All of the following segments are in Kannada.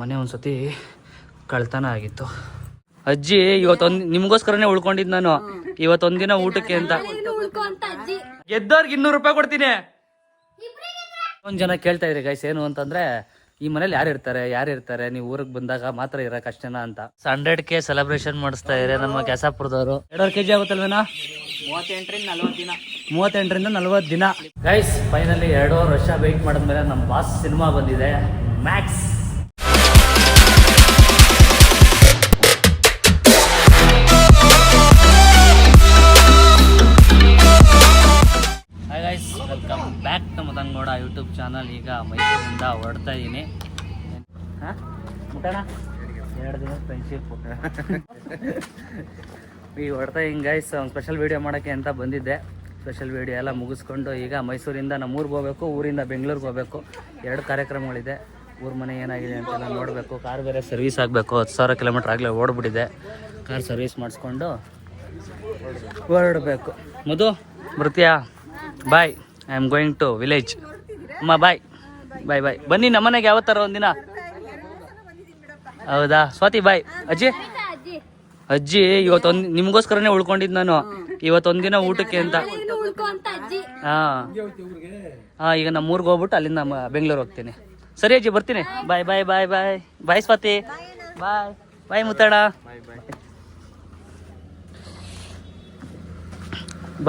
ಮನೆ ಒಂದ್ಸತಿ ಕಳ್ತನ ಆಗಿತ್ತು. ಅಜ್ಜಿ ಇವತ್ತೊಂದ್ ನಿಮ್ಗೋಸ್ಕರನೇ ಉಳ್ಕೊಂಡಿದ್ ನಾನು. ಇವತ್ತೊಂದಿನ ಊಟಕ್ಕೆ ಅಂತ. ಗೆದ್ದವ್ರಿಗೆ ಇನ್ನೂರು ರೂಪಾಯಿ ಕೊಡ್ತೀನಿ. ಒಂದ್ ಜನ ಕೇಳ್ತಾ ಇದ್ರಿ ಗೈಸ್ ಏನು ಅಂತಂದ್ರೆ ಈ ಮನೇಲಿ ಯಾರು ಇರ್ತಾರೆ? ಯಾರು ಇರ್ತಾರೆ? ನೀವು ಊರಿಗೆ ಬಂದಾಗ ಮಾತ್ರ ಇರಕ್ ಅಷ್ಟೇನಾ ಅಂತ. ಹಂಡ್ರೆಡ್ ಕೆ ಸೆಲೆಬ್ರೇಷನ್ ಮಾಡಿಸ್ತಾ ಇದ್ರೆ ನಮ್ಮ ಕೆಸಾಪುರದವರು. ಎರಡೂವರೆ ಕೆಜಿ ಆಗುತ್ತಲ್ವೇನಾ? ಮೂವತ್ತೆಂಟರಿಂದ ನಲವತ್ತು ದಿನ. ಮೂವತ್ತೆಂಟರಿಂದ ನಲ್ವತ್ತು ದಿನ. ಗೈಸ್ ಫೈನಲಿ ಎರಡೂವರೆ ವರ್ಷ ವೆಯ್ಟ್ ಮಾಡಿದ್ಮೇಲೆ ನಮ್ಮ ಬಾಸ್ ಸಿನಿಮಾ ಬಂದಿದೆ. ಮ್ಯಾಕ್ಸ್ ಮದನ್ಗೌಡ ಯೂಟ್ಯೂಬ್ ಚಾನಲ್ ಈಗ ಮೈಸೂರಿಂದ ಹೊರಡ್ತಾ ಇದ್ದೀನಿ ಹಾಂ? ಎರಡು ದಿನ ಫ್ರೆಂಡ್ಶಿಪ್ ಈಗ ಹೊಡ್ತಾ ಹಿಂಗೆ ಒಂದು ಸ್ಪೆಷಲ್ ವೀಡಿಯೋ ಮಾಡೋಕ್ಕೆ ಅಂತ ಬಂದಿದ್ದೆ. ಸ್ಪೆಷಲ್ ವೀಡಿಯೋ ಎಲ್ಲ ಮುಗಿಸ್ಕೊಂಡು ಈಗ ಮೈಸೂರಿಂದ ನಮ್ಮ ಊರಿಗೆ ಹೋಗ್ಬೇಕು, ಊರಿಂದ ಬೆಂಗಳೂರಿಗೆ ಹೋಗ್ಬೇಕು. ಎರಡು ಕಾರ್ಯಕ್ರಮಗಳಿದೆ. ಊರ ಮನೆ ಏನಾಗಿದೆ ಅಂತೆಲ್ಲ ನೋಡಬೇಕು. ಕಾರ್ ಬೇರೆ ಸರ್ವಿಸ್ ಆಗಬೇಕು. ಹತ್ತು ಸಾವಿರ ಕಿಲೋಮೀಟ್ರ್ ಆಗಲೇ ಓಡ್ಬಿಟ್ಟಿದೆ. ಕಾರ್ ಸರ್ವಿಸ್ ಮಾಡಿಸ್ಕೊಂಡು ಹೊರಡಬೇಕು. ಮಧು, ಬರ್ತೀಯಾ? Bye I am going to village ಅಮ್ಮ ಬಾಯ್ ಬಾಯ್ ಬಾಯ್ ಬನ್ನಿ ನಮ್ಮನೆಗೆ ಯಾವತ್ತಾರ ಒಂದಿನ? ಹೌದಾ? ಸ್ವಾತಿ ಬಾಯ್ ಅಜ್ಜಿ? ಅಜ್ಜಿ ಇವತ್ತೊಂದ್ ನಿಮ್ಗೋಸ್ಕರನೇ ಉಳ್ಕೊಂಡಿದ್ ನಾನು. ಇವತ್ತೊಂದಿನ ಊಟಕ್ಕೆ ಅಂತ. ಹಾ. ಹಾಂ ಈಗ ನಮ್ಮ ಊರಿಗೆ ಹೋಗ್ಬಿಟ್ಟು ಅಲ್ಲಿಂದ ಬೆಂಗ್ಳೂರ್ ಬೆಂಗಳೂರು ಹೋಗ್ತೀನಿ. ಸರಿ ಅಜ್ಜಿ ಬರ್ತೀನಿ. ಬಾಯ್ ಬಾಯ್ ಬಾಯ್ ಬಾಯ್ ಬಾಯ್ ಸ್ವಾತಿ. ಬಾಯ್ ಬಾಯ್ ಮುತ್ತಣ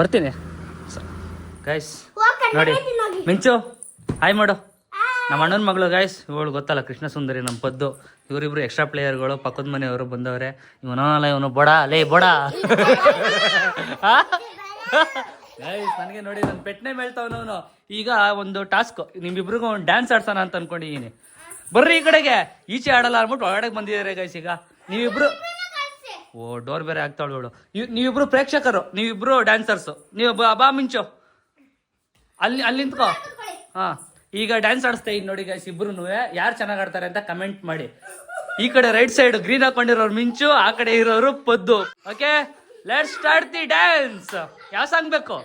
ಬರ್ತೀನಿ. ಗೈಸ್ ನೋಡಿ. ಮಿಂಚು ಹಾಯ್ ಮಾಡು. ನಮ್ಮ ಅಣ್ಣನ ಮಗಳು ಗೈಸ್ ಇವಳು ಗೊತ್ತಲ್ಲ ಕೃಷ್ಣ ಸುಂದರಿ ನಮ್ಮ ಪದ್ದು. ಇವರಿಬ್ರು ಎಕ್ಸ್ಟ್ರಾ ಪ್ಲೇಯರ್ಗಳು ಪಕ್ಕದ ಮನೆಯವರು ಬಂದವ್ರೆ. ಇವನಲ್ಲ ಇವನು ಬಡ. ಲೇ ಬಡ. ಗೈಸ್ ನನಗೆ ನೋಡಿ ನನ್ನ ಪೆಟ್ನೆ ಮೇಳ್ತಾವನವನು ಈಗ ಒಂದು ಟಾಸ್ಕ್ ನಿಮ್ಮಿಬ್ರಿಗೂ ಒಂದು ಡ್ಯಾನ್ಸ್ ಆಡ್ಸೋಣ ಅಂತ ಅನ್ಕೊಂಡಿದ್ದೀನಿ ಬರ್ರಿ ಈ ಕಡೆಗೆ. ಈಚೆ ಆಡಲ್ಲ ಅಂದ್ಬಿಟ್ಟು ಒಳಗಡೆ ಬಂದಿದ್ದಾರೆ ಗೈಸ್ ಈಗ. ನೀವಿಬ್ರು ಓ ಡೋರ್ ಬೇರೆ ಆಗ್ತಾವಳು ಇವಳು. ಇವ್- ನೀವಿಬ್ರು ಪ್ರೇಕ್ಷಕರು ನೀವಿಬ್ರು ಡ್ಯಾನ್ಸರ್ಸು ನೀವು ಅಬಾ ಬಾ ಮಿಂಚು. ಅಲ್ಲಿ ಅಲ್ಲಿ ನಿಂತ್ಕೋ. ಹಾ ಈಗ ಡ್ಯಾನ್ಸ್ ಆಡಿಸ್ತಾ ಈಗ ನೋಡಿ ಗೈಸ್ ಇಬ್ರು ಯಾರು ಚೆನ್ನಾಗಿ ಆಡ್ತಾರೆ ಅಂತ ಕಮೆಂಟ್ ಮಾಡಿ. ಈ ಕಡೆ ರೈಟ್ ಸೈಡ್ ಗ್ರೀನ್ ಹಾಕೊಂಡಿರೋರು ಮಿಂಚು ಆ ಕಡೆ ಇರೋರು Paddu. Okay let start the dance ಯಾವ ಸಾಂಗ್ ಬೇಕು?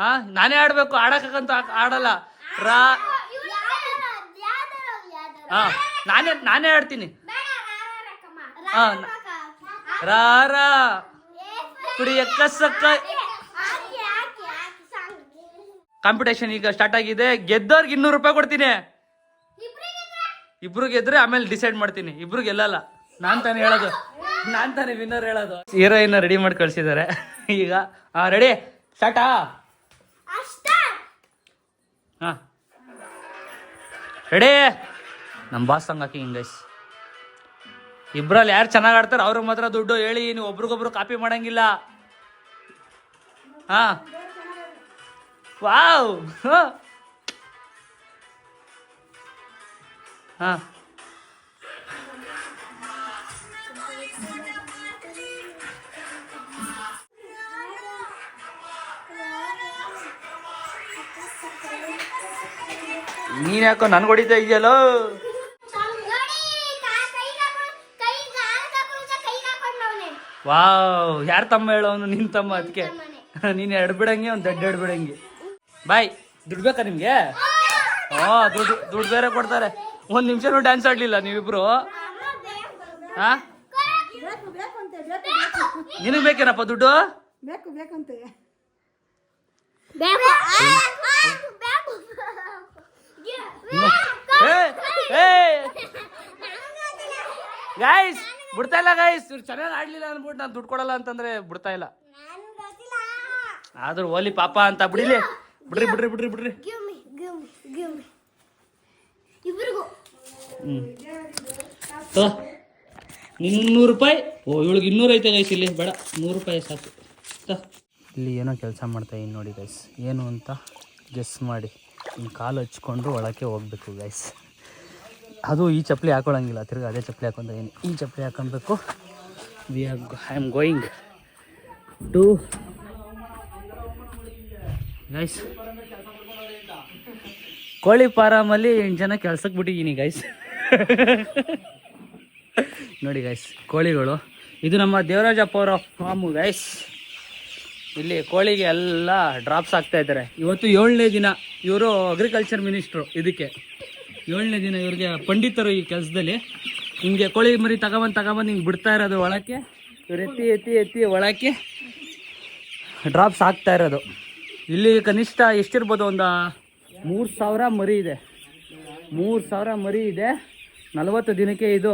ಹಾ ನಾನೇ ಆಡ್ಬೇಕು ಆಡಕಂತ ಆಡಲ್ಲ ರಾ ಹಾ ನಾನೇ ನಾನೇ ಆಡ್ತೀನಿ ಹಾ ರಾ ರಾ ಕುಡಿಯಕ್ಕ ಸಕ್ಕ ಕಾಂಪಿಟೇಷನ್ ಈಗ ಸ್ಟಾರ್ಟ್ ಆಗಿದೆ. ಗೆದ್ದವ್ರಿಗೆ ಇನ್ನೂರು ರೂಪಾಯಿ ಕೊಡ್ತೀನಿ. ಇಬ್ರು ಗೆದ್ರೆ ಆಮೇಲೆ ಡಿಸೈಡ್ ಮಾಡ್ತೀನಿ. ಇಬ್ರು ಗೆಲ್ಲಲ್ಲ. ನಾನ್ ತಾನೇ ಹೇಳೋದು. ನಾನ್ ತಾನೇ ವಿನ್ನರ್ ಹೇಳೋದು. ಹೀರೋಯಿನ್ ರೆಡಿ ಮಾಡಿ ಕಳ್ಸಿದ್ದಾರೆ ಈಗ ಹಾ ರೆಡಿ ಸ್ಟಾರ್ಟಾ ಹಾ. ರೆಡಿ ನಮ್ಮ ಬಾಸ್ ಸಂಘಕ್ಕೆ ಹಾಕಿ ಹಿಂಗೈಸ್ ಇಬ್ರಲ್ಲಿ ಯಾರು ಚೆನ್ನಾಗಿ ಆಡ್ತಾರೆ ಅವ್ರಿಗೆ ಮಾತ್ರ ದುಡ್ಡು ಹೇಳಿ, ನೀವು ಒಬ್ರಿಗೊಬ್ರು ಕಾಪಿ ಮಾಡಂಗಿಲ್ಲ. ಹಾ. ವಾವ್. ಹ. ನೀನ್ ಯಾಕೋ ನನ್ಗೆ ಹೊಡಿತಾ ಇದೆಯಲ್ಲೋ? ವಾವ್. ಯಾರ ತಮ್ಮ ಹೇಳೋನು ನಿನ್ ತಮ್ಮ ಅದಕ್ಕೆ ನೀನ್ ಎಡ್ಬಿಡಂಗೆ ಒಂದು ದಡ್ಡ ಎರಡು ಬಿಡಂಗೆ ಬಾಯ್, ದುಡ್ಡು ಬೇಕಾ ನಿಮ್ಗೆ? ಹಾ, ದುಡ್ಡು ದುಡ್ಡು ಬೇರೆ ಕೊಡ್ತಾರೆ. ಒಂದ್ ನಿಮಿಷನೂ ಡ್ಯಾನ್ಸ್ ಆಡ್ಲಿಲ್ಲ ನೀವಿಬ್ರು. ಹಾ? ನಿನಗ್ ಬೇಕೇನಪ್ಪ ದುಡ್ಡು? ಬೇಕು ಗಾಯ್ಸ್ ಬಿಡ್ತಾ ಇಲ್ಲ ಗಾಯ್ಸ್ ಇವ್ರು ಚೆನ್ನಾಗಿ ಆಡ್ಲಿಲ್ಲ ಅನ್ಬಿಟ್ಟು ನಾನು ದುಡ್ಡು ಕೊಡಲ್ಲ ಅಂತಂದ್ರೆ ಬಿಡ್ತಾ ಇಲ್ಲ. ಆದ್ರೂ ಓಲಿ ಪಾಪ ಅಂತ ಬಿಡಿಲಿ. ಬಿಡ್ರಿ ಬಿಡ್ರಿ ಬಿಡ್ರಿ ಬಿಡ್ರಿ. ಇಬ್ರಿಗೂ. ಇನ್ನೂರು ರೂಪಾಯಿ. ಓ ಇವಳಿಗೆ ಇನ್ನೂರು ಐತೆ ಗೈಸ್ ಇಲ್ಲಿ. ಬೇಡ ನೂರು ರೂಪಾಯಿ ಸಾಕು. ಇಲ್ಲಿ ಏನೋ ಕೆಲಸ ಮಾಡ್ತಾ ಇನ್ನು ನೋಡಿ ಗೈಸ್ ಏನು ಅಂತ ಗೆಸ್ ಮಾಡಿ. ಇನ್ ಕಾಲು ಹಚ್ಕೊಂಡು ಒಳಕ್ಕೆ ಹೋಗ್ಬೇಕು ಗೈಸ್ ಅದು ಈ ಚಪ್ಪಲಿ ಹಾಕೊಳಂಗಿಲ್ಲ. ತಿರ್ಗಿ ಅದೇ ಚಪ್ಪಲಿ ಹಾಕೊಂತ ಏನು ಈ ಚಪ್ಪಲಿ ಹಾಕೊಬೇಕು we are I am going to guys ಕೋಳಿ ಫಾರಮಲ್ಲಿ ಎಂಟು ಜನ ಕೆಲ್ಸಕ್ಕೆ ಬಿಟ್ಟಿದ್ದೀನಿ ಗೈಸ್ ನೋಡಿ ಗೈಸ್ ಕೋಳಿಗಳು. ಇದು ನಮ್ಮ ದೇವರಾಜಪ್ಪ ಅವರ ಫಾರ್ಮು ಗೈಸ್ ಇಲ್ಲಿ ಕೋಳಿಗೆ ಎಲ್ಲ ಡ್ರಾಪ್ಸ್ ಆಗ್ತಾ ಇದ್ದಾರೆ. ಇವತ್ತು ಏಳನೇ ದಿನ ಇವರು ಅಗ್ರಿಕಲ್ಚರ್ ಮಿನಿಸ್ಟ್ರು ಇದಕ್ಕೆ. ಏಳನೇ ದಿನ ಇವ್ರಿಗೆ ಪಂಡಿತರು ಈ ಕೆಲಸದಲ್ಲಿ. ಹಿಂಗೆ ಕೋಳಿ ಮರಿ ತಗೊಬಂದು ತಗೊಬಂದು ಹಿಂಗೆ ಬಿಡ್ತಾ ಇರೋದು ಒಳಕ್ಕೆ. ಇವ್ರು ಎತ್ತಿ ಎತ್ತಿ ಎತ್ತಿ ಒಳಕ್ಕೆ ಡ್ರಾಪ್ಸ್ ಆಗ್ತಾ ಇರೋದು. ಇಲ್ಲಿ ಕನಿಷ್ಠ ಎಷ್ಟಿರ್ಬೋದು ಒಂದು? ಮೂರು ಸಾವಿರ ಮರಿ ಇದೆ. ಮೂರು ಸಾವಿರ ಮರಿ ಇದೆ. ನಲವತ್ತು ದಿನಕ್ಕೆ ಇದು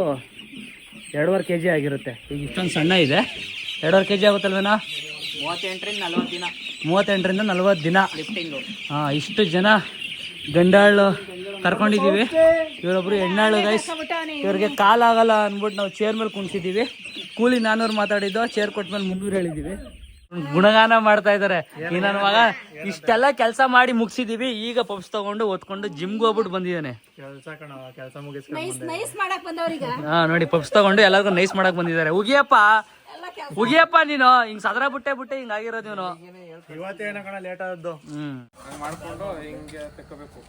ಎರಡೂವರೆ ಕೆ ಜಿ ಆಗಿರುತ್ತೆ. ಈಗ ಇಷ್ಟೊಂದು ಸಣ್ಣ ಇದೆ. ಎರಡೂವರೆ ಕೆ ಜಿ ಆಗುತ್ತಲ್ವೇನಾ? ಮೂವತ್ತೆಂಟರಿಂದ ನಲ್ವತ್ತು ದಿನ. ಮೂವತ್ತೆಂಟರಿಂದ ನಲ್ವತ್ತು ದಿನ. ಲಿಫ್ಟಿಂಗು ಹಾಂ ಇಷ್ಟು ಜನ ಗಂಡಾಳು ಕರ್ಕೊಂಡಿದ್ದೀವಿ. ಇವರೊಬ್ರು ಹೆಣ್ಣಾಳು ಗೈಸ್ ಇವ್ರಿಗೆ ಕಾಲಾಗಲ್ಲ ಅಂದ್ಬಿಟ್ಟು ನಾವು ಚೇರ್ ಮೇಲೆ ಕುಣಿಸಿದ್ದೀವಿ ಕೂಲಿ ನಾನೂರು ಮಾತಾಡಿದ್ದು ಚೇರ್ ಕೊಟ್ಟ ಮೇಲೆ ಮುನ್ನೂರು ಹೇಳಿದ್ದೀವಿ. ಗುಣಗಾನ ಮಾಡ್ತಾ ಇದಾರೆ. ಈ ನನ್ನ ಮಗ ಇಷ್ಟೆಲ್ಲ ಕೆಲಸ ಮಾಡಿ ಮುಗಿಸಿದೀವಿ. ಈಗ ಪಪ್ಸ್ ತಗೊಂಡು ಓದ್ಕೊಂಡು ಜಿಮ್ಗೆ ಹೋಗ್ಬಿಟ್ಟು ಬಂದಿದ್ದಾನೆ. ಹಾ ನೋಡಿ ಪಪ್ಸ್ ತಗೊಂಡು ಎಲ್ಲರಿಗೂ ನೈಸ್ ಮಾಡಕ್ ಬಂದಿದ್ದಾರೆ. ಉಗಿಯಪ್ಪ. ಉಗಿಯಪ್ಪ ನೀನು. ಹಿಂಗ್ ಸದರ ಬಿಟ್ಟೆ ಬಿಟ್ಟೆ ಹಿಂಗ್ ಆಗಿರೋದು ನೀನು ಇವತ್ತೇನ ಕಣ ಲೇಟ್ ಆದದ್ದು. ಹ್ಮ್. ಮಾಡ್ಕೊಂಡು ಹಿಂಗೆ ತೆಕ್ಕೋಬೇಕು.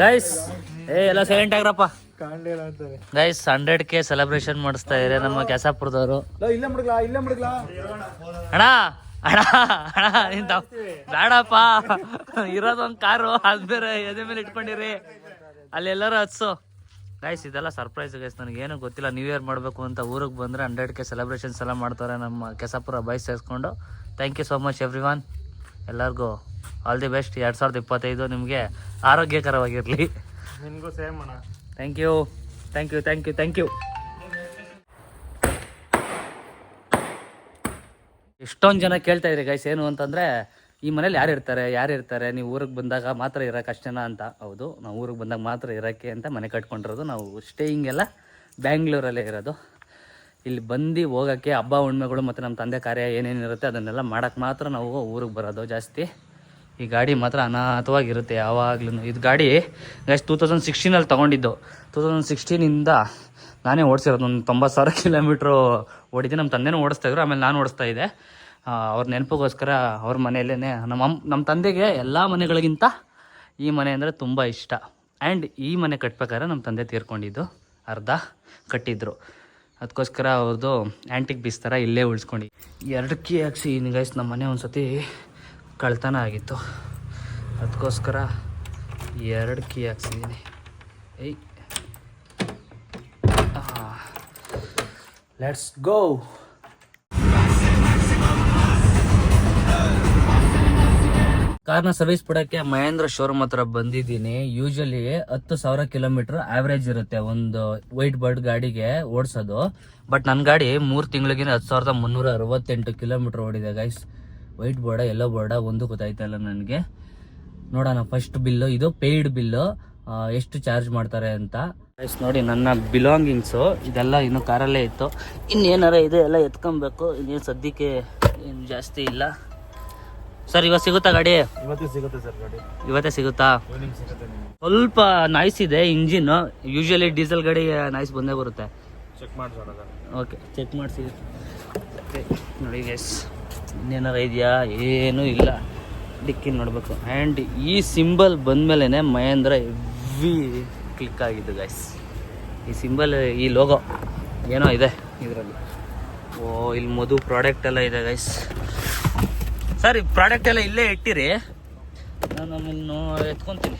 ಗೈಸ್ ಏ ಎಲ್ಲ ಸೈಲೆಂಟ್ ಆಗ್ರಪ್ಪ. ಗೈಸ್ ಹಂಡ್ರೆಡ್ ಕೆ ಸೆಲೆಬ್ರೇಷನ್ ಮಾಡಿಸ್ತಾ ಇದ್ರೆ ನಮ್ಮ ಕೆಸಾಪುರದವರು. ಅಣ್ಣ ಅಣ್ಣ ಅಣ್ಣ ನಿಂತ. ಬೇಡಪ್ಪ ಇರೋದೊಂದು ಕಾರು ಅದ್ ಬೇರೆ ಎದೆ ಮೇಲೆ ಇಟ್ಕೊಂಡಿರಿ. ಅಲ್ಲಿ ಎಲ್ಲರೂ ಹತ್ಸು. ಗೈಸ್ ಇದೆಲ್ಲ ಸರ್ಪ್ರೈಸ್ ಗೈಸ್ ನನಗೇನು ಏನೂ ಗೊತ್ತಿಲ್ಲ. ನ್ಯೂ ಇಯರ್ ಮಾಡಬೇಕು ಅಂತ ಊರಿಗೆ ಬಂದರೆ ಹಂಡ್ರೆಡ್ ಕೆ ಸೆಲೆಬ್ರೇಷನ್ಸ್ ಎಲ್ಲ ಮಾಡ್ತಾರೆ ನಮ್ಮ ಕೆಸಾಪುರ ಬೈಸ್ ಸೇರಿಸ್ಕೊಂಡು. Thank you so much everyone ಎಲ್ಲರಿಗೂ ಆಲ್ ದಿ ಬೆಸ್ಟ್ ಎರಡು ಸಾವಿರದ ಇಪ್ಪತ್ತೈದು ನಿಮಗೆ ಆರೋಗ್ಯಕರವಾಗಿರಲಿ. ನಿಮಗೂ ಸೇಮ್ ಅಣ್ಣ. Thank you thank you thank you thank you ಎಷ್ಟೊಂದು ಜನ ಕೇಳ್ತಾ ಇದ್ರಿ ಗೈಸ್ ಏನು ಅಂತಂದರೆ ಈ ಮನೇಲಿ ಯಾರು ಇರ್ತಾರೆ ಯಾರು ಇರ್ತಾರೆ? ನೀವು ಊರಿಗೆ ಬಂದಾಗ ಮಾತ್ರ ಇರೋಕೆ ಅಷ್ಟೇನಾ ಅಂತ. ಹೌದು ನಾವು ಊರಿಗೆ ಬಂದಾಗ ಮಾತ್ರ ಇರೋಕ್ಕೆ ಅಂತ ಮನೆ ಕಟ್ಕೊಂಡಿರೋದು. ನಾವು ಸ್ಟೇಯಿಂಗ್ ಎಲ್ಲ ಬ್ಯಾಂಗ್ಳೂರಲ್ಲೇ ಇರೋದು. ಇಲ್ಲಿ ಬಂದು ಹೋಗೋಕ್ಕೆ ಹಬ್ಬ, ಹುಣ್ಮೆಗಳು ಮತ್ತು ನಮ್ಮ ತಂದೆ ಕಾರ್ಯ ಏನೇನಿರುತ್ತೆ ಅದನ್ನೆಲ್ಲ ಮಾಡೋಕ್ಕೆ ಮಾತ್ರ ನಾವು ಊರಿಗೆ ಬರೋದು ಜಾಸ್ತಿ. ಈ ಗಾಡಿ ಮಾತ್ರ ಅನಾಥವಾಗಿರುತ್ತೆ ಯಾವಾಗ್ಲೂ ಇದು ಗಾಡಿ ಗೈಸ್ ಟೂ ತೌಸಂಡ್ ಸಿಕ್ಸ್ಟೀನಲ್ಲಿ ತೊಗೊಂಡಿದ್ದು. ಟೂ ತೌಸಂಡ್ ಸಿಕ್ಸ್ಟೀನಿಂದ ನಾನೇ ಓಡಿಸಿರೋದು, ಒಂದು ತೊಂಬತ್ತು ಸಾವಿರ ಕಿಲೋಮೀಟ್ರು ಓಡಿದ್ದೆ. ನಮ್ಮ ತಂದೆನೂ ಓಡಿಸ್ತಾ ಇದ್ರು, ಆಮೇಲೆ ನಾನು ಓಡಿಸ್ತಾ ಇದ್ದೆ. ಅವ್ರ ನೆನಪಿಗೋಸ್ಕರ ಅವ್ರ ಮನೆಯಲ್ಲೇ ನಮ್ಮ ನಮ್ಮ ತಂದೆಗೆ ಎಲ್ಲ ಮನೆಗಳಿಗಿಂತ ಈ ಮನೆ ಅಂದರೆ ತುಂಬ ಇಷ್ಟ. ಆ್ಯಂಡ್ ಈ ಮನೆ ಕಟ್ಬೇಕಾದ್ರೆ ನಮ್ಮ ತಂದೆ ತೀರ್ಕೊಂಡಿದ್ದು ಅರ್ಧ ಕಟ್ಟಿದ್ರು. ಅದಕ್ಕೋಸ್ಕರ ಅವ್ರದ್ದು ಆ್ಯಂಟಿಕ್ ಪೀಸ್ ಥರ ಇಲ್ಲೇ ಉಳಿಸ್ಕೊಂಡು. ಎರಡು ಕೀ ಹಾಕ್ಸಿ ಗೈಸ್ ನಮ್ಮ ಮನೆ ಒಂದು ಸತಿ ಕಳ್ತನ ಆಗಿತ್ತು. ಅದಕ್ಕೋಸ್ಕರ ಎರಡು ಕೀ ಹಾಕ್ಸಿದ್ದೀನಿ ಏಯ್ ಲೆಟ್ಸ್ ಗೋ ಕಾರ್ನ ಸರ್ವಿಸ್ ಬಿಡೋಕ್ಕೆ ಮಹೇಂದ್ರ ಶೋರೂಮ್ ಹತ್ರ ಬಂದಿದ್ದೀನಿ. ಯೂಶಲಿ ಹತ್ತು ಸಾವಿರ ಕಿಲೋಮೀಟರ್ ಆವ್ರೇಜ್ ಇರುತ್ತೆ ಒಂದು ವೈಟ್ ಬರ್ಡ್ ಗಾಡಿಗೆ ಓಡಿಸೋದು. ಬಟ್ ನನ್ನ ಗಾಡಿ ಮೂರು ತಿಂಗಳಿಗೆ ಹತ್ತು ಸಾವಿರದ ಮುನ್ನೂರ ಅರವತ್ತೆಂಟು ಕಿಲೋಮೀಟರ್ ಓಡಿದೆ ಗೈಸ್ ವೈಟ್ ಬೋರ್ಡ ಎಲ್ಲೋ ಬೋರ್ಡ ಒಂದು ಗೊತ್ತಾಯ್ತಲ್ಲ ನನಗೆ. ನೋಡೋಣ ಫಸ್ಟ್ ಬಿಲ್ಲು ಇದು ಪೇಯ್ಡ್ ಬಿಲ್ಲು ಎಷ್ಟು ಚಾರ್ಜ್ ಮಾಡ್ತಾರೆ ಅಂತ. ಗೈಸ್ ನೋಡಿ, ನನ್ನ ಬಿಲಾಂಗಿಂಗ್ಸು ಇದೆಲ್ಲ ಇನ್ನು ಕಾರಲ್ಲೇ ಇತ್ತು. ಇನ್ನೇನಾರ ಇದೆ, ಎಲ್ಲ ಎತ್ಕೊಬೇಕು ಇನ್ನೇನು ಸದ್ಯಕ್ಕೆ ಏನು ಜಾಸ್ತಿ ಇಲ್ಲ. ಸರ್ ಇವತ್ತು ಸಿಗುತ್ತಾ ಗಾಡಿ? ಇವತ್ತೇ ಸಿಗುತ್ತೆ ಸರ್ ಗಾಡಿ. ಇವತ್ತೇ ಸಿಗುತ್ತಾ? ಈವ್ನಿಂಗ್ ಸಿಗುತ್ತೆ ನಿಮ್ಗೆ. ಸ್ವಲ್ಪ ನಾಯ್ಸ್ ಇದೆ ಇಂಜಿನ್ ಯೂಶಲಿ ಡೀಸೆಲ್ ಗಾಡಿ ನಾಯ್ಸ್ ಬಂದೇ ಬರುತ್ತೆ. ಚೆಕ್ ಮಾಡಿಸೋಣ ಸರ್. ಓಕೆ ಚೆಕ್ ಮಾಡಿಸಿ. ನೋಡಿ ಗೈಸ್ ಇನ್ನೇನಾರ ಇದೆಯಾ? ಏನೂ ಇಲ್ಲ. ಡಿಕ್ಕಿ ನೋಡಬೇಕು. ಆ್ಯಂಡ್ ಈ ಸಿಂಬಲ್ ಬಂದಮೇಲೆ ಮಹೇಂದ್ರ ಹೆವಿ ಕ್ಲಿಕ್ ಆಗಿದ್ದು ಗೈಸ್ ಈ ಸಿಂಬಲ್ ಈ ಲೋಗೋ ಏನೋ ಇದೆ ಇದರಲ್ಲಿ. ಓ ಇಲ್ಲಿ ಮಧು ಪ್ರಾಡಕ್ಟ್ ಎಲ್ಲ ಇದೆ ಗೈಸ್ ಸರ್ ಈ ಪ್ರಾಡಕ್ಟ್ ಎಲ್ಲ ಇಲ್ಲೇ ಇಟ್ಟಿರಿ. ನಾನು ಆಮೇಲೆ ಎತ್ಕೊಂತೀನಿ.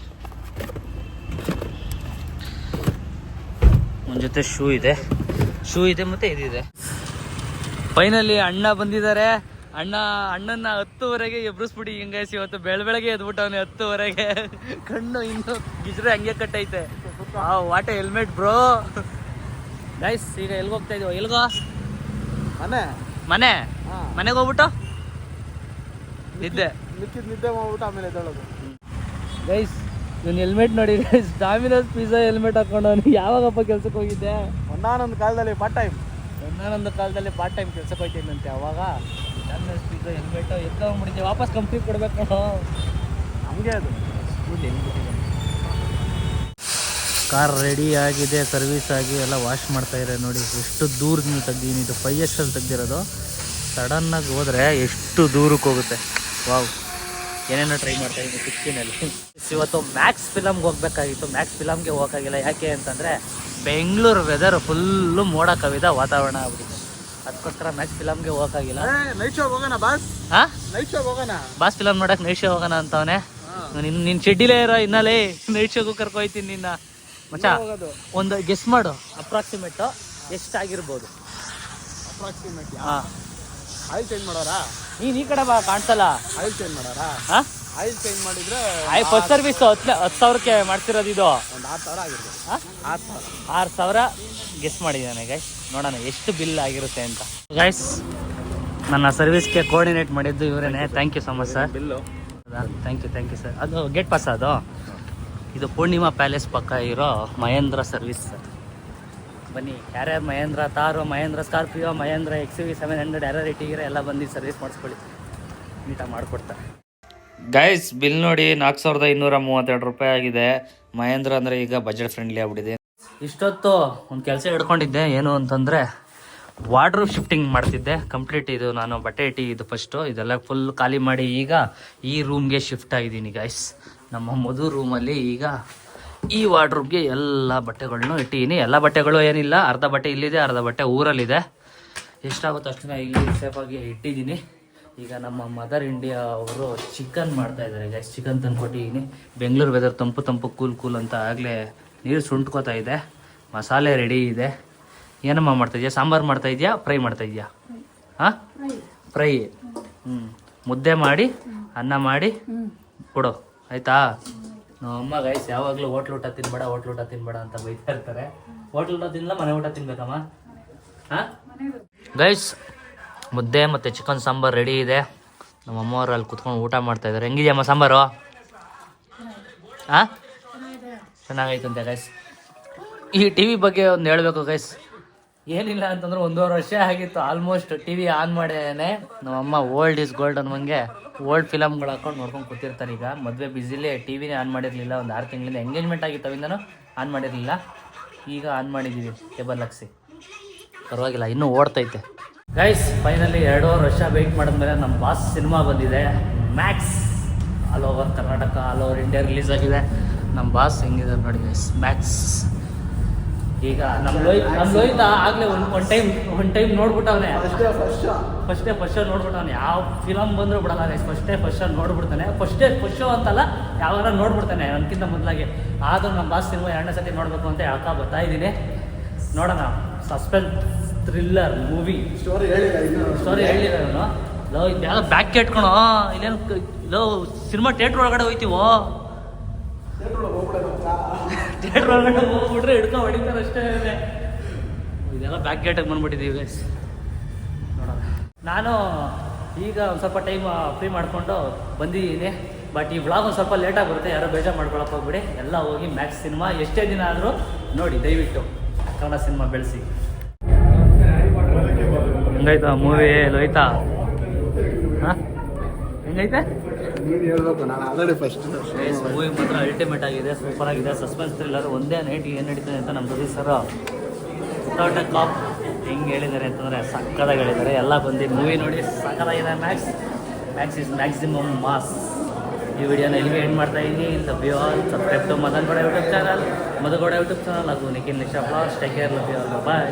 ಒಂದು ಜೊತೆ ಶೂ ಇದೆ. ಶೂ ಇದೆ ಮತ್ತೆ ಇದಿದೆ ಫೈನಲಿ ಅಣ್ಣ ಬಂದಿದ್ದಾರೆ. ಅಣ್ಣ ಅಣ್ಣನ ಹತ್ತುವರೆಗೆ ಎಬ್ರಿಸ್ಬಿಡಿ ಹಿಂಗೈಸ್ ಇವತ್ತು? ಬೆಳ ಬೆಳಗ್ಗೆ ಎದ್ಬಿಟ್ಟವನೇ ಹತ್ತುವರೆಗೆ. ಕಣ್ಣು ಇನ್ನು ಗಿಜ್ರೆ ಹಂಗೆ ಕಟ್ಟೈತೆ. ಆ ವಾಟ ಹೆಲ್ಮೆಟ್ ಬ್ರೋ ಗೈಸ್ ಈಗ ಎಲ್ಗೆ ಹೋಗ್ತಾ ಇದೀವ? ಎಲ್ಗೋ? ಮನೆ. ಮನೆ. ಮನೆಗೆ ಹೋಗ್ಬಿಟ್ಟು? ನಿದ್ದೆ. ಮಿಕ್ಕಿದ ನಿದ್ದೆ ಮಾಡ್ಬಿಟ್ಟು ಆಮೇಲೆ ಎದ್ದೇಳೋದು. ಗೈಸ್ ನನ್ನ ಹೆಲ್ಮೆಟ್ ನೋಡಿ ಗೈಸ್ ಡಾಮಿನೋಸ್ ಪಿಜ್ಜಾ ಹೆಲ್ಮೆಟ್ ಹಾಕೊಂಡು ಅವ್ನು ಯಾವಾಗಪ್ಪ ಕೆಲ್ಸಕ್ಕೆ ಹೋಗಿದ್ದೆ? ಒಂದಾನೊಂದು ಕಾಲದಲ್ಲಿ ಪಾರ್ಟ್ ಟೈಮ್ ಒಂದಾನೊಂದು ಕಾಲದಲ್ಲಿ ಪಾರ್ಟ್ ಟೈಮ್ ಕೆಲ್ಸಕ್ಕೆ ಹೋಗ್ತೀನಂತೆ ಅವಾಗ. ಡಾಮಿನೋಸ್ ಪಿಜ್ಜಾ ಹೆಲ್ಮೆಟ್ ಎತ್ಕೊಂಡ್ಬಿಟ್ಟಿದ್ದೆ ವಾಪಸ್ ಕಂಪ್ನಿ ಕೊಡ್ಬೇಕು ನಮಗೆ ಹಂಗೆ ಅದು. ಕಾರ್ ರೆಡಿ ಆಗಿದೆ ಸರ್ವಿಸ್ ಆಗಿ ಎಲ್ಲ ವಾಶ್ ಮಾಡ್ತಾ ಇದ್ದಾರೆ ನೋಡಿ. ಎಷ್ಟು ದೂರದಿಂದ ತೆಗ್ದೀನಿ ಇದು ಫೈವ್ ಅಲ್ಲಿ ತೆಗ್ದಿರೋದು. ಸಡನ್ನಾಗಿ ಹೋದರೆ ಎಷ್ಟು ದೂರಕ್ಕೆ ಹೋಗುತ್ತೆ? ವಾವ್. ಏನೇನೋ ಟ್ರೈ ಮಾಡ್ತಾ ಇದ್ದೀನಿ ಸಿಕ್ಸ್ಟೀನಲ್ಲಿ ಇವತ್ತು ಮ್ಯಾಕ್ಸ್ ಫಿಲಮ್ಗೆ ಹೋಗ್ಬೇಕಾಗಿತ್ತು. ಮ್ಯಾಕ್ಸ್ ಫಿಲಮ್ಗೆ ಹೋಗೋಕ್ಕಾಗಿಲ್ಲ. ಯಾಕೆ ಅಂತಂದರೆ ಬೆಂಗಳೂರು ವೆದರ್ ಫುಲ್ಲು ಮೋಡ ಕವಿದ ವಾತಾವರಣ ಆಗ್ಬಿಟ್ಟಿದೆ. ಅದಕ್ಕೋಸ್ಕರ ಮ್ಯಾಕ್ಸ್ ಫಿಲಮ್ಗೆ ಹೋಗೋಕ್ಕಾಗಿಲ್ಲ. ನೈಟ್ ಶೋ ಹೋಗೋಣ ಬಾಸ್? ಹಾ? ನೈಟ್ ಶೋ ಹೋಗೋಣ. ಬಾಸ್ ಫಿಲಮ್ ನೋಡಕ್ಕೆ ನೈಟ್ ಶೋ ಹೋಗೋಣ ಅಂತವನೇ. ನಿನ್ನ ನಿನ್ನ ಶೆಡ್ಡಿಲೇ ಇರೋ ಇನ್ನಲೇ ನೈಟ್ ಶೋಗೂ ಕರ್ಕೊ ಹೋಯ್ತೀನಿ ನಿನ್ನ. ಮಚ್ಚ ಒಂದು ಗೆಸ್ ಮಾಡು. ಅಪ್ರಾಕ್ಸಿಮೇಟ್ ಎಷ್ಟಾಗಿರ್ಬೋದು? ಅಪ್ರಾಕ್ಸಿಮೇಟ್ ಹಾಂ. ಆಯ್ತು ಚೇಂಜ್ ಮಾಡೋರಾ? ನೀನ್ ಈ ಕಡೆ ಬಾ ಕಾಣಿಸಲ್ಲ. ಆಯಿಲ್ ಚೇಂಜ್ ಮಾಡಾರಾ? ಹಾ ಆಯಿಲ್ ಚೇಂಜ್ ಮಾಡಿದ್ರೆ ಆಯ್ ಫಸ್ಟ್ ಸರ್ವಿಸ್ ಹತ್ತು ಹತ್ತು ಸಾವಿರಕ್ಕೆ ಮಾಡ್ತಿರೋದು ಇದು. ಒಂದು ಆರು ಸಾವಿರ ಆಗಿರ್ಬೋದು. ಹಾ? ಆರು ಸಾವಿರ. ಆರು ಸಾವಿರ ಗೆಸ್ ಮಾಡಿದ್ದಾನೆ ಗೈಸ್ ನೋಡೋಣ ಎಷ್ಟು ಬಿಲ್ ಆಗಿರುತ್ತೆ ಅಂತ. ಗೈಸ್ ನನ್ನ ಸರ್ವಿಸ್ಗೆ ಕೋಆರ್ಡಿನೇಟ್ ಮಾಡಿದ್ದು ಇವರೇನೆ. Thank you so much sir bill thank you thank you sir ಅದು ಗೇಟ್ ಪಾಸ್ ಅದು? ಇದು ಪೂರ್ಣಿಮಾ ಪ್ಯಾಲೇಸ್ ಪಕ್ಕ ಇರೋ ಮಹೇಂದ್ರ ಸರ್ವಿಸ್ ಸರ್ ಬನ್ನಿ. ಯಾರ್ಯಾರು Mahindra Thar Mahindra Scorpio Mahindra X V seven hundred ಯಾರ್ಯಾರು ಇಟ್ಟಿಗಿರ ಎಲ್ಲ ಬಂದು ಸರ್ವಿಸ್ ಮಾಡಿಸ್ಕೊಳ್ಳಿ. ನೀಟಾಗಿ ಮಾಡಿಕೊಡ್ತಾರೆ. ಗೈಸ್ ಬಿಲ್ ನೋಡಿ ನಾಲ್ಕು ಸಾವಿರದ ಇನ್ನೂರ ಮೂವತ್ತೆರಡು ರೂಪಾಯಿ ಆಗಿದೆ. ಮಹೇಂದ್ರ ಅಂದರೆ ಈಗ ಬಜೆಟ್ ಫ್ರೆಂಡ್ಲಿ ಆಗ್ಬಿಟ್ಟಿದೆ. ಇಷ್ಟೊತ್ತು ಒಂದು ಕೆಲಸ ಹಿಡ್ಕೊಂಡಿದ್ದೆ. ಏನು ಅಂತಂದರೆ ವಾರ್ಡ್ರೂಫ್ ಶಿಫ್ಟಿಂಗ್ ಮಾಡ್ತಿದ್ದೆ. ಕಂಪ್ಲೀಟ್ ಇದು ನಾನು ಬಟ್ಟೆ ಇದು ಫಸ್ಟು ಇದೆಲ್ಲ ಫುಲ್ ಖಾಲಿ ಮಾಡಿ ಈಗ ಈ ರೂಮ್ಗೆ ಶಿಫ್ಟ್ ಆಗಿದ್ದೀನಿ ಗೈಸ್ ನಮ್ಮ ಮಧು ರೂಮಲ್ಲಿ ಈಗ ಈ ವಾರ್ಡ್ರೂಬ್ಗೆ ಎಲ್ಲ ಬಟ್ಟೆಗಳನ್ನೂ ಇಟ್ಟಿದ್ದೀನಿ. ಎಲ್ಲ ಬಟ್ಟೆಗಳು ಏನಿಲ್ಲ. ಅರ್ಧ ಬಟ್ಟೆ ಇಲ್ಲಿದೆ ಅರ್ಧ ಬಟ್ಟೆ ಊರಲ್ಲಿದೆ. ಎಷ್ಟಾಗುತ್ತೋ ಅಷ್ಟು ಇಲ್ಲಿ ಸೇಫಾಗಿ ಇಟ್ಟಿದ್ದೀನಿ. ಈಗ ನಮ್ಮ ಮದರ್ ಇಂಡಿಯಾ ಅವರು ಚಿಕನ್ ಮಾಡ್ತಾ ಇದ್ದಾರೆ ಗೈಸ್ ಚಿಕನ್ ತಂದ್ಕೊಟ್ಟಿದ್ದೀನಿ ಬೆಂಗಳೂರು ವೆದರ್ ತಂಪು ತಂಪು ಕೂಲ್ ಕೂಲ್ ಅಂತ ಆಗಲೇ ನೀರು ಸುಂಟ್ಕೋತಾ ಇದೆ. ಮಸಾಲೆ ರೆಡಿ ಇದೆ. ಏನಮ್ಮ ಮಾಡ್ತಾ ಇದೆಯಾ? ಸಾಂಬಾರು ಮಾಡ್ತಾ ಇದೆಯಾ? ಫ್ರೈ ಮಾಡ್ತಾ ಇದೆಯಾ? ಹಾಂ? ಫ್ರೈ. ಹ್ಞೂ ಮುದ್ದೆ ಮಾಡಿ ಅನ್ನ ಮಾಡಿ ಕೊಡು. ಆಯ್ತಾ? ಅಮ್ಮ, ಗೈಸ್, ಯಾವಾಗಲೂ ಹೋಟ್ಲ್ ಊಟ ತಿನ್ಬೇಡ, ಹೋಟ್ಲ್ ಊಟ ತಿನ್ಬೇಡ ಅಂತ ಬೈತಾ ಇರ್ತಾರೆ. ಹೋಟ್ಲ್ ಊಟ ಮನೆ ಊಟ ತಿನ್ಬೇಕಮ್ಮ? ಹಾಂ? ಗೈಸ್, ಮುದ್ದೆ ಮತ್ತು ಚಿಕನ್ ಸಾಂಬಾರು ರೆಡಿ ಇದೆ. ನಮ್ಮ ಅಮ್ಮವ್ರು ಅಲ್ಲಿ ಕುತ್ಕೊಂಡು ಊಟ ಮಾಡ್ತಾ ಇದ್ದಾರೆ. ಹೆಂಗಿದೆಯಮ್ಮ ಸಾಂಬಾರು? ಹಾಂ? ಚೆನ್ನಾಗೈತಂತೆ, ಗೈಸ್. ಈ ಟಿ ವಿ ಬಗ್ಗೆ ಒಂದು ಹೇಳಬೇಕು, ಗೈಸ್. ಏನಿಲ್ಲ ಅಂತಂದ್ರೆ ಒಂದೂವರೆ ವರ್ಷ ಆಗಿತ್ತು. ಆಲ್ಮೋಸ್ಟ್ ಟಿ ವಿ ಆನ್ ಮಾಡೇನೆ ನಮ್ಮಮ್ಮ ಓಲ್ಡ್ ಇಸ್ ಗೋಲ್ಡ್ ಅನ್ನೋಂಗೆ ಓಲ್ಡ್ ಫಿಲಮ್ಗಳು ಹಾಕೊಂಡು ನೋಡ್ಕೊಂಡು ಕೂತಿರ್ತಾರೆ ಈಗ. ಮದುವೆ ಬ್ಯುಸಿಲಿ ಟಿ ವಿನೇ ಆನ್ ಮಾಡಿರಲಿಲ್ಲ. ಒಂದು ಆರು ತಿಂಗಳಿಂದ ಎಂಗೇಜ್ಮೆಂಟ್ ಆಗಿತ್ತು ಅವಿಂದನೂ ಆನ್ ಮಾಡಿರಲಿಲ್ಲ. ಈಗ ಆನ್ ಮಾಡಿದ್ದೀವಿ ಕೇಬಲ್ ಹಾಕ್ಸಿ. ಪರವಾಗಿಲ್ಲ, ಇನ್ನೂ ಓಡ್ತೈತೆ. ಗೈಸ್ ಫೈನಲಿ ಎರಡೂವರೆ ವರ್ಷ ವೆಯ್ಟ್ ಮಾಡಿದ್ಮೇಲೆ ನಮ್ಮ ಬಾಸ್ ಸಿನಿಮಾ ಬಂದಿದೆ. Max all over Karnataka all over India release ಆಗಿದೆ. ನಮ್ಮ ಬಾಸ್ ಹೆಂಗಿದೆ ನೋಡಿ ಗೈಸ್ ಮ್ಯಾಕ್ಸ್ ಈಗ ನಮ್ಮ ಲೋಹಿತ್ ನಮ್ಮ ಲೋಹಿತ ಆಗಲೇ ಒಂದು ಒನ್ ಟೈಮ್ ಒನ್ ಟೈಮ್ ನೋಡ್ಬಿಟ್ಟವನೆ. ಫಸ್ಟೇ ಫಸ್ಟ್ ಶೋ. ನೋಡ್ಬಿಟ್ಟವನೆ. ಯಾವ ಫಿಲಮ್ ಬಂದರೂ ಬಿಡಲ್ಲ ಫಸ್ಟೇ ಫಸ್ಟ್ ಶೋ ನೋಡ್ಬಿಡ್ತಾನೆ. ಫಸ್ಟೇ ಫಸ್ಟ್ ಶೋ ಅಂತಲ್ಲ ಯಾವಾಗ ನೋಡ್ಬಿಡ್ತಾನೆ. ನನಗಿಂತ ಮೊದಲಾಗಿ ಆದರೂ ನಮ್ಮ ಬಾಸ್ ಸಿನಿಮಾ ಎರಡನೇ ಸತಿ ನೋಡಬೇಕು ಅಂತ ಯಾಕ ಬರ್ತಾ ಇದ್ದೀನಿ. ನೋಡೋಣ. Suspense thriller movie. ಸ್ಟೋರಿ ಹೇಳಿಲ್ಲ ಸ್ಟೋರಿ ಅವನು ಲೋ ಇದು ಯಾವ್ದೋ ಬ್ಯಾಕ್ ಕೆಟ್ಕೊಣೋ. ಇಲ್ಲೇನು ಲೋ ಸಿನಿಮಾ ಥಿಯೇಟ್ರ್ ಒಳಗಡೆ ಹೋಯ್ತೀವೋ? ಹೋಗ್ಬಿಟ್ರೆ ಹಿಡ್ಕೊ ಹೊಡಿತಾರೆ ಅಷ್ಟೇ. ಇದೆಲ್ಲ ಬ್ಯಾಕ್ ಗೇಟಾಗಿ ಬಂದ್ಬಿಟ್ಟಿದ್ದೀವಿ ಗೈಸ್ ನೋಡೋಣ. ನಾನು ಈಗ ಒಂದು ಸ್ವಲ್ಪ ಟೈಮ್ ಫ್ರೀ ಮಾಡಿಕೊಂಡು ಬಂದಿದ್ದೀನಿ. ಬಟ್ ಈ ವ್ಲಾಗ್ ಒಂದು ಸ್ವಲ್ಪ ಲೇಟಾಗಿ ಬರುತ್ತೆ. ಯಾರೋ ಬೇಜಾರು ಮಾಡ್ಕೊಳಕ್ಕೆ ಹೋಗ್ಬಿಡಿ. ಎಲ್ಲ ಹೋಗಿ ಮ್ಯಾಕ್ಸ್ ಸಿನಿಮಾ ಎಷ್ಟೇ ದಿನ ಆದರೂ ನೋಡಿ, ದಯವಿಟ್ಟು ಕನ್ನಡ ಸಿನಿಮಾ ಬೆಳೆಸಿ. ಹಂಗಾಯ್ತಾ ಮೂವಿ ಲೋಯ್ತಾ ಹೆಂಗೈತೆ? ನೀನು ಹೇಳ್ಬೇಕು ನಾನು ಆಲ್ರೆಡಿ ಫಸ್ಟ್ ಮೂವಿ ಮಾತ್ರ ಅಲ್ಟಿಮೇಟ್ ಆಗಿದೆ ಸೂಪರ್ ಆಗಿದೆ ಸಸ್ಪೆನ್ಸ್ ಥ್ರಿಲ್ಲರ್ ಒಂದೇ ನೈಟ್ ಏನು ನಡೀತದೆ ಅಂತ ನಮ್ಮ Sudeep sir without a cop ಹೆಂಗೆ ಹೇಳಿದ್ದಾರೆ ಅಂತಂದರೆ ಸಕ್ಕದಾಗಿ ಹೇಳಿದ್ದಾರೆ. ಎಲ್ಲ ಬಂದು ಮೂವಿ ನೋಡಿ ಸಕ್ಕದಾಗಿದೆ Max Max is maximum mass ಈ ವಿಡಿಯೋನ ಇಲ್ಲಿಗೆ ಎಂಡ್ ಮಾಡ್ತಾ ಇದ್ದೀನಿ love you all subscribe to Madan ಕೂಡ YouTube channel Madhu Gowda YouTube channel ಹಾಗೂ Nikhil Nisha blogs take care ಲಭ್ಯ ಯು ಆಲ್ ಬಾಯ್